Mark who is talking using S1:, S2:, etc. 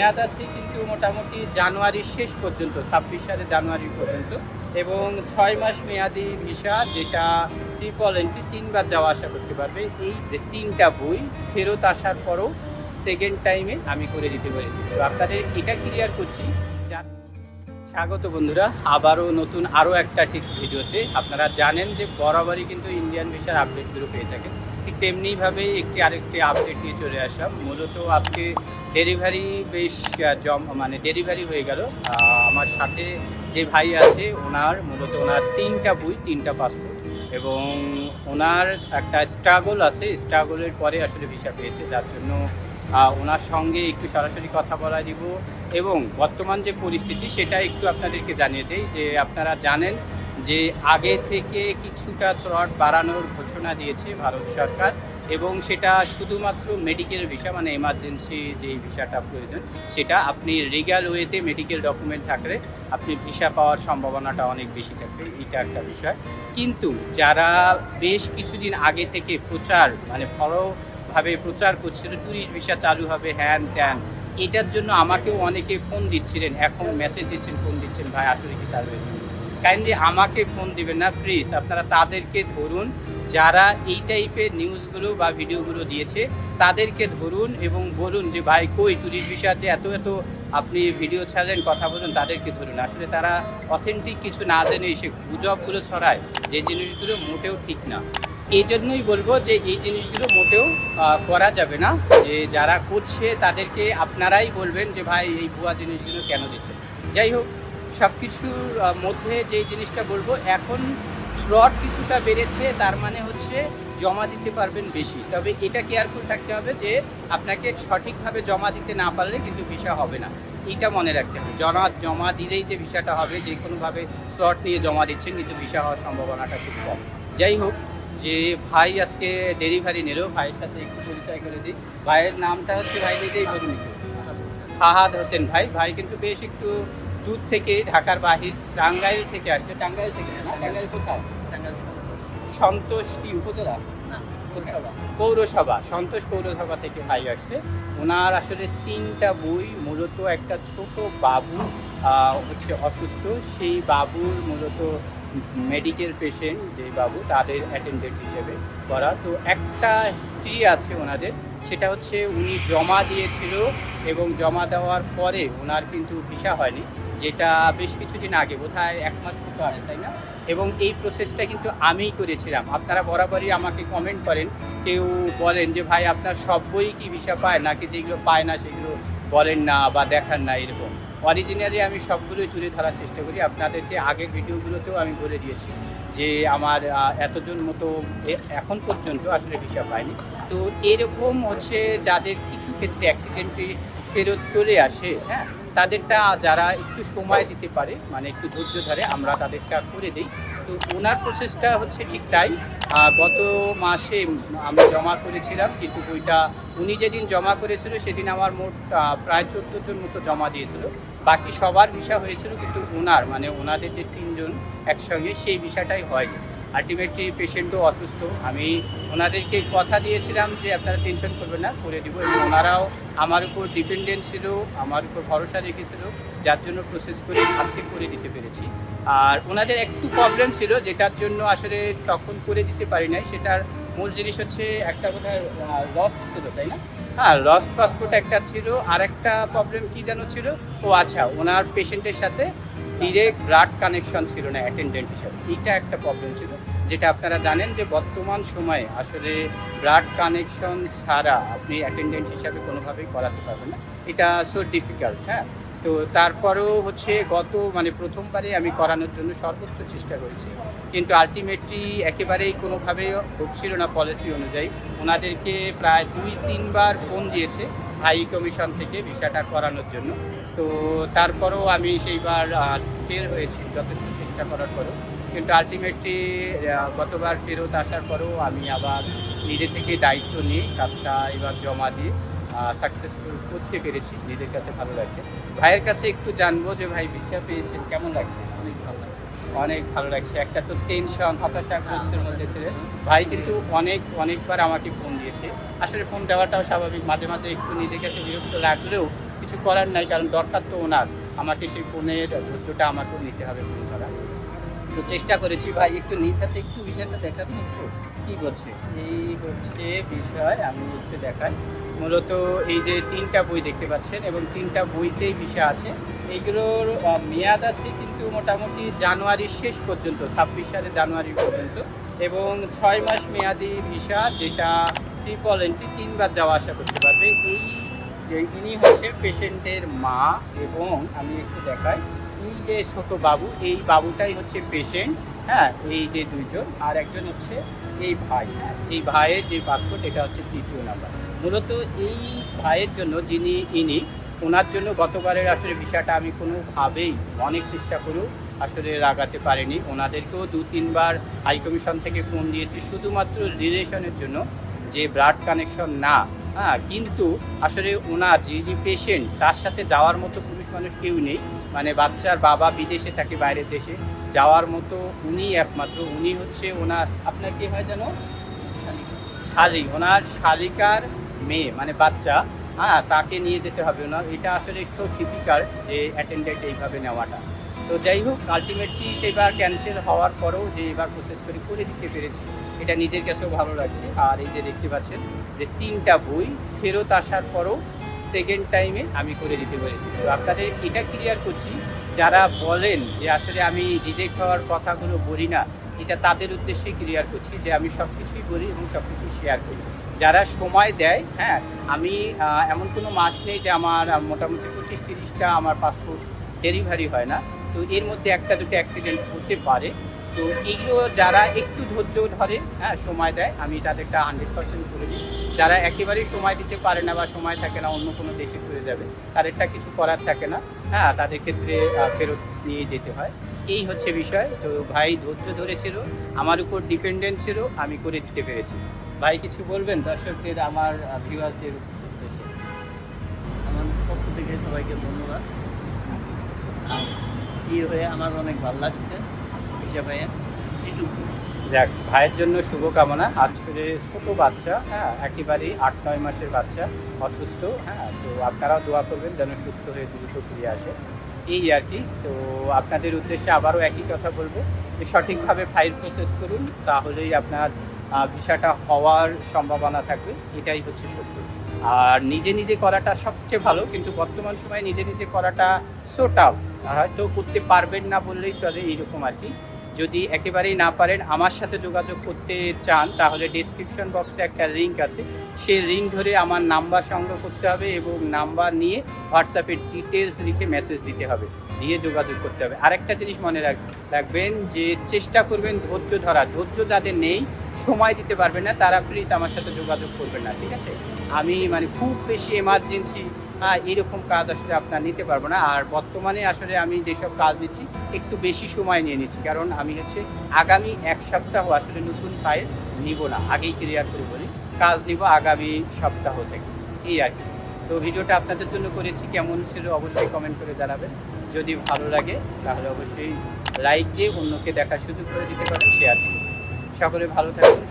S1: মেয়াদ আছে কিন্তু মোটামুটি জানুয়ারির শেষ পর্যন্ত, ছাব্বিশ সালে জানুয়ারি পর্যন্ত। এবং ছয় মাস মেয়াদি ভিসা, যেটা ট্রিপল এন্ট্রি তিনবার যাওয়া আসা করতে পারবে। এই যে তিনটা বই ফেরত আসার পরও সেকেন্ড টাইমে আমি করে দিতে পেরেছি। তো আপনাদের এটা ক্লিয়ার করছি। স্বাগত বন্ধুরা, আবারও নতুন আরও একটা ঠিক ভিডিওতে। আপনারা জানেন যে বরাবরই কিন্তু ইন্ডিয়ান ভিসার আপডেটগুলো পেয়ে থাকেন। ঠিক তেমনিভাবে একটি আরেকটি আপডেট নিয়ে চলে আসলাম। মূলত আজকে ডেলিভারি বেশ জম মানে ডেলিভারি হয়ে গেল। আমার সাথে যে ভাই আছে, ওনার মূলত ওনার তিনটা বই, তিনটা পাসপোর্ট এবং ওনার একটা স্ট্রাগল আছে। স্ট্রাগলের পরে আসলে ভিসা পেয়েছে, যার জন্য ওনার সঙ্গে একটু সরাসরি কথা বলা দিব এবং বর্তমান যে পরিস্থিতি, সেটা একটু আপনাদেরকে জানিয়ে দেই যে আপনারা জানেন যে আগে থেকে কিছুটা চড় বাড়ানোর ঘোষণা দিয়েছে ভারত সরকার এবং সেটা শুধুমাত্র মেডিকেল ভিসা মানে এমার্জেন্সি যে ভিসাটা প্রয়োজন, সেটা আপনি রিগাল ওয়েতে মেডিকেল ডকুমেন্ট থাকলে আপনি ভিসা পাওয়ার সম্ভাবনাটা অনেক বেশি থাকবে, এটা একটা বিষয়। কিন্তু যারা বেশ কিছুদিন আগে থেকে প্রচার মানে বড়ভাবে প্রচার করছিল ট্যুরিস্ট ভিসা চালু হবে, হ্যান ত্যান, এটার জন্য আমাকেও অনেকে ফোন দিচ্ছিলেন, এখন মেসেজ দিচ্ছেন ফোন দিচ্ছেন, ভাই, আসলে কি চালু হয়েছে? কাইন্ডলি আমাকে ফোন দিবেন না প্লিজ আপনারা তাদেরকে ধরুন যারা এই টাইপের নিউজগুলো বা ভিডিওগুলো দিয়েছে, তাদেরকে ধরুন এবং বলুন যে, ভাই, কই টুরিস্ট বিষয়ে এত এত আপনি ভিডিও ছাড়লেন, কথা বলুন, তাদেরকে ধরুন। আসলে তারা অথেন্টিক কিছু না জেনে এসে গুজবগুলো ছড়ায় যে জিনিসগুলো মোটেও ঠিক না। এই জন্যই বলব যে, এই জিনিসগুলো মোটেও করা যাবে না। যে, যারা করছে তাদেরকে আপনারাই বলবেন যে, ভাই, এই ভুয়া জিনিসগুলো কেন দিচ্ছে? যাই হোক সব কিছুর মধ্যে যে জিনিসটা বলব, এখন স্লট কিছুটা বেড়েছে, তার মানে হচ্ছে জমা দিতে পারবেন বেশি। তবে এটা কেয়ারফুল থাকতে হবে যে আপনাকে সঠিকভাবে জমা দিতে না পারলে কিন্তু ভিসা হবে না। এটা মনে রাখতে হবে। জমা জমা দিলেই যে ভিসাটা হবে, যে কোনোভাবে স্লট নিয়ে জমা দিচ্ছেন, কিন্তু ভিসা হওয়ার সম্ভাবনাটা খুব কম। যাই হোক, যে ভাই আজকে ডেলিভারি নিল, ভাইয়ের সাথে একটু পরিচয় করে দিই। ভাইয়ের নামটা হচ্ছে ভাই নিজেই বলুন একটু। ফাহাদ হোসেন ভাই। ভাই কিন্তু বেশ একটু দূর থেকে ঢাকার বাহির, টাঙ্গাইল থেকে আসছে। টাঙ্গাইল থেকে টাঙ্গাইল কোথায়? সন্তোষ কি উপজেলা? পৌরসভা। সন্তোষ পৌরসভা থেকে ভাই আসছে। ওনার আসলে তিনটা বই মূলত একটা ছোট বাবু হচ্ছে অসুস্থ। সেই বাবুর মূলত মেডিকেল পেশেন্ট যে বাবু তাদের অ্যাটেন্ডেন্ট হিসেবে করা। তো একটা স্ত্রী আছে ওনাদের সেটা হচ্ছে উনি জমা দিয়েছিল এবং জমা দেওয়ার পরে ওনার কিন্তু ভিসা হয়নি যেটা বেশ কিছুদিন আগে বোধহয় এক মাস মতো আগে তাই না? এবং এই প্রসেসটা কিন্তু আমিই করেছিলাম। আপনারা বরাবরই আমাকে কমেন্ট করেন। কেউ বলেন যে, ভাই, আপনার সব বই কি ভিসা পায়? নাকি যেগুলো পায় না, সেগুলো বলেন না বা দেখান না, এরকম। অরিজিনালি আমি সবগুলোই তুলে ধরার চেষ্টা করি। আপনাদেরকে আগের ভিডিওগুলোতেও আমি বলে দিয়েছি যে, আমার এতজন মতো এখন পর্যন্ত আসলে ভিসা পায়নি। তো এরকম হচ্ছে যাদের কিছু ক্ষেত্রে অ্যাক্সিডেন্টে ফেরত চলে আসে হ্যাঁ তাদেরটা যারা একটু সময় দিতে পারে মানে একটু ধৈর্য ধরে, আমরা তাদেরটা করে দিই। তো ওনার প্রসেসটা হচ্ছে ঠিক তাই। গত মাসে আমি জমা করেছিলাম, কিন্তু বইটা উনি যেদিন জমা করেছিল, সেদিন আমার মোট প্রায় চোদ্দ জন মতো জমা দিয়েছিল। বাকি সবার ভিসা হয়েছিল, কিন্তু ওনার মানে ওনাদের যে তিনজন একসঙ্গে, সেই বিষয়টাই হয়নি। আলটিমেটলি পেশেন্টও অসুস্থ। আমি ওনাদেরকে কথা দিয়েছিলাম যে, আপনারা টেনশন করবেন না, করে দিব, এবং ওনারাও আমার উপর ডিপেন্ডেন্ট ছিল, আমার উপর ভরসা রেখেছিল, যার জন্য প্রসেস করে আজকে করে দিতে পেরেছি। আর ওনাদের একটু প্রবলেম ছিল, যেটার জন্য আসলে তখন করে দিতে পারি নাই, সেটার মূল জিনিস হচ্ছে একটা বোধহয় লস্ট ছিল, তাই না? হ্যাঁ লস্ট পাসপোর্ট একটা ছিল আর একটা প্রবলেম কি যেন ছিল? ও আচ্ছা ওনার পেশেন্টের সাথে ডিরেক্ট ব্লাড কানেকশন ছিল না অ্যাটেন্ডেন্ট হিসাবে। এইটা একটা প্রবলেম ছিল। যেটা আপনারা জানেন যে বর্তমান সময়ে আসলে ব্লাড কানেকশন ছাড়া আপনি অ্যাটেন্ডেন্ট হিসাবে কোনোভাবেই করাতে পারবেন না। এটা সো ডিফিকাল্ট হ্যাঁ? তো তারপরেও হচ্ছে গত মানে প্রথমবারে আমি করানোর জন্য সর্বোচ্চ চেষ্টা করেছি। কিন্তু আলটিমেটলি একেবারেই কোনোভাবে হচ্ছিল না পলিসি অনুযায়ী। ওনাদেরকে প্রায় দুই, তিনবার ফোন দিয়েছে হাই কমিশন থেকে ভিসাটা করানোর জন্য। তো তারপরেও আমি সেইবার ফের হয়েছি যথেষ্ট চেষ্টা করার পরেও। কিন্তু আলটিমেটলি গতবার ফেরত আসার পরেও আমি আবার নিজে থেকে দায়িত্ব নিই কাজটা এবার জমা দিয়ে সাকসেসফুল করতে পেরেছি, নিজের কাছে ভালো লাগছে। ভাইয়ের কাছে একটু জানব যে ভাই ভিসা পেয়েছেন, কেমন লাগছে? অনেক ভালো লাগছে। অনেক ভালো লাগছে। একটা তো টেনশন হতাশাগ্রস্তের মধ্যে ছিলেন ভাই কিন্তু অনেক, অনেকবার আমাকে ফোন দিয়েছে। আসলে ফোন দেওয়াটাও স্বাভাবিক। মাঝে মাঝে একটু নিজের কাছে বিরক্ত লাগলেও কিছু করার নাই, কারণ দরকার তো ওনার। আমাকে সেই ফোনের ধৈর্যটা আমাকেও নিতে হবে। তো চেষ্টা করেছি, ভাই, একটু নিজ হাতে একটু বিষয়টা দেখাবেন একটু। কি বলছে? এই হচ্ছে বিষয়, আমি একটু দেখাই। মূলত এই যে তিনটা বই দেখতে পাচ্ছেন এবং তিনটা বইতেই বিষয় আছে। এইগুলোর মেয়াদ আছে কিন্তু মোটামুটি জানুয়ারির শেষ পর্যন্ত, ছাব্বিশ সালে জানুয়ারি পর্যন্ত। এবং ছয় মাস মেয়াদি ভিসা, যেটা ট্রিপল এন্ট্রি তিনবার যাওয়া আসা করতে পারবে। এই ইনি হচ্ছে পেশেন্টের মা এবং আমি একটু দেখাই। এই যে ছোট বাবু, এই বাবুটাই হচ্ছে পেশেন্ট হ্যাঁ এই যে দুইজন, আর একজন হচ্ছে এই ভাই হ্যাঁ এই ভাইয়ের যে পাসপোর্ট এটা হচ্ছে তৃতীয় নাম্বার মূলত এই ভাইয়ের জন্য যিনি ইনি, ওনার জন্য গতবারের আসলে বিষয়টা আমি কোনোভাবেই অনেক চেষ্টা করেও আসলে লাগাতে পারিনি। ওনাদেরকেও দু, তিনবার হাই কমিশন থেকে ফোন দিয়েছি, শুধুমাত্র রিলেশনের জন্য যে ব্লাড কানেকশন না হ্যাঁ কিন্তু আসলে ওনার যে যে পেশেন্ট তার সাথে যাওয়ার মতো পুরুষ মানুষ কেউ নেই। মানে বাচ্চার বাবা বিদেশে থাকে বাইরের দেশে, যাওয়ার মতো উনি একমাত্র। উনি হচ্ছে ওনার, আপনার কি হয় যেন? শালিক। ওনার শালিকার মেয়ে মানে বাচ্চা। হ্যাঁ তাকে নিয়ে যেতে হবে ওনার। এটা আসলে একটু টিপিক্যাল যে অ্যাটেন্ডেন্ট এইভাবে নেওয়াটা। তো যাই হোক আলটিমেটলি সেবার ক্যান্সেল হওয়ার পরেও যে এবার প্রসেস করে করে দিতে পেরেছি, এটা নিজের কাছেও ভালো লাগছে। আর এই যে দেখতে পাচ্ছেন যে তিনটা বই ফেরত আসার পরও সেকেন্ড টাইমে আমি করে দিতে পেরেছি। তো আপনাদের এটা ক্লিয়ার করছি, যারা বলেন যে আসলে আমি রিজেক্ট হওয়ার কথাগুলো বলি না, এটা তাদের উদ্দেশ্যে ক্লিয়ার করছি যে আমি সব কিছুই বলি এবং সব কিছুই শেয়ার করি। যারা সময় দেয় হ্যাঁ আমি এমন কোনো মাস নেই যে আমার মোটামুটি পঁচিশ তিরিশটা আমার পাসপোর্ট ডেলিভারি হয় না। তো এর মধ্যে একটা দুটো অ্যাক্সিডেন্ট হতে পারে। তো এইগুলো যারা একটু ধৈর্য ধরে হ্যাঁ সময় দেয়, আমি তাদেরটা হান্ড্রেড পার্সেন্ট করে দিই। যারা একেবারেই সময় দিতে পারে না বা সময় থাকে না, অন্য কোনো দেশে ঘুরে যাবে, তাদেরটা কিছু করার থাকে না। হ্যাঁ তাদের ক্ষেত্রে ফেরত নিয়ে যেতে হয়। এই হচ্ছে বিষয়। তো ভাই ধৈর্য ধরেছিল, আমার উপর ডিপেন্ডেন্ট ছিল, আমি করে দিতে পেরেছি। ভাই, কিছু বলবেন দর্শকদের, আমার ভিউয়ারদের উদ্দেশ্যে?
S2: আমার পক্ষ থেকে সবাইকে ধন্যবাদ। বিয়ে হয়ে আমার অনেক ভালো লাগছে হিসাব এটুকু
S1: যাক, ভাইয়ের জন্য শুভকামনা। আজকে ছোট বাচ্চা হ্যাঁ একেবারেই আট, নয় মাসের বাচ্চা, অসুস্থ হ্যাঁ তো আপনারাও দোয়া করবেন যেন সুস্থ হয়ে দ্রুত ফিরে আসে। এই আর কি, তো আপনাদের উদ্দেশ্যে আবারও একই কথা বলব যে সঠিকভাবে ফাইল প্রসেস করুন, তাহলেই আপনার ভিসাটা হওয়ার সম্ভাবনা থাকবে, এটাই হচ্ছে সত্য। আর নিজে নিজে করাটা সবচেয়ে ভালো, কিন্তু বর্তমান সময়ে নিজে নিজে করাটা সো টাফ হয়তো করতে পারবেন না বললেই চলে, এইরকম আর কি। যদি একেবারেই না পারেন, আমার সাথে যোগাযোগ করতে চান, তাহলে ডিসক্রিপশন বক্সে একটা লিঙ্ক আছে। সেই লিঙ্ক ধরে আমার নাম্বার সংগ্রহ করতে হবে এবং নাম্বার নিয়ে হোয়াটসঅ্যাপে ডিটেলস লিখে মেসেজ দিতে হবে। দিয়ে যোগাযোগ করতে হবে। আরেকটা জিনিস মনে রাখ, রাখবেন যে চেষ্টা করবেন ধৈর্য ধরা। ধৈর্য যাদের নেই, সময় দিতে পারবেন না। তারা প্লিজ আমার সাথে যোগাযোগ করবেন না, ঠিক আছে? আমি মানে খুব বেশি এমার্জেন্সি হ্যাঁ এরকম কাজ আসলে আপনার নিতে পারব না। আর বর্তমানে আসলে আমি যেসব কাজ নিচ্ছি একটু বেশি সময় নিয়ে নিচ্ছি। কারণ আমি হচ্ছে আগামী এক সপ্তাহ আসলে নতুন ফাইল নিব না। আগেই ক্লিয়ার করে বলি, কাজ নিব আগামী সপ্তাহ থেকে। এই আর কি। তো ভিডিওটা আপনাদের জন্য করেছি। কেমন ছিল অবশ্যই কমেন্ট করে জানাবেন। যদি ভালো লাগে, তাহলে অবশ্যই লাইক দিয়ে অন্যকে দেখার সুযোগ করে দিতে পারেন শেয়ার করুন সকলে ভালো থাকুন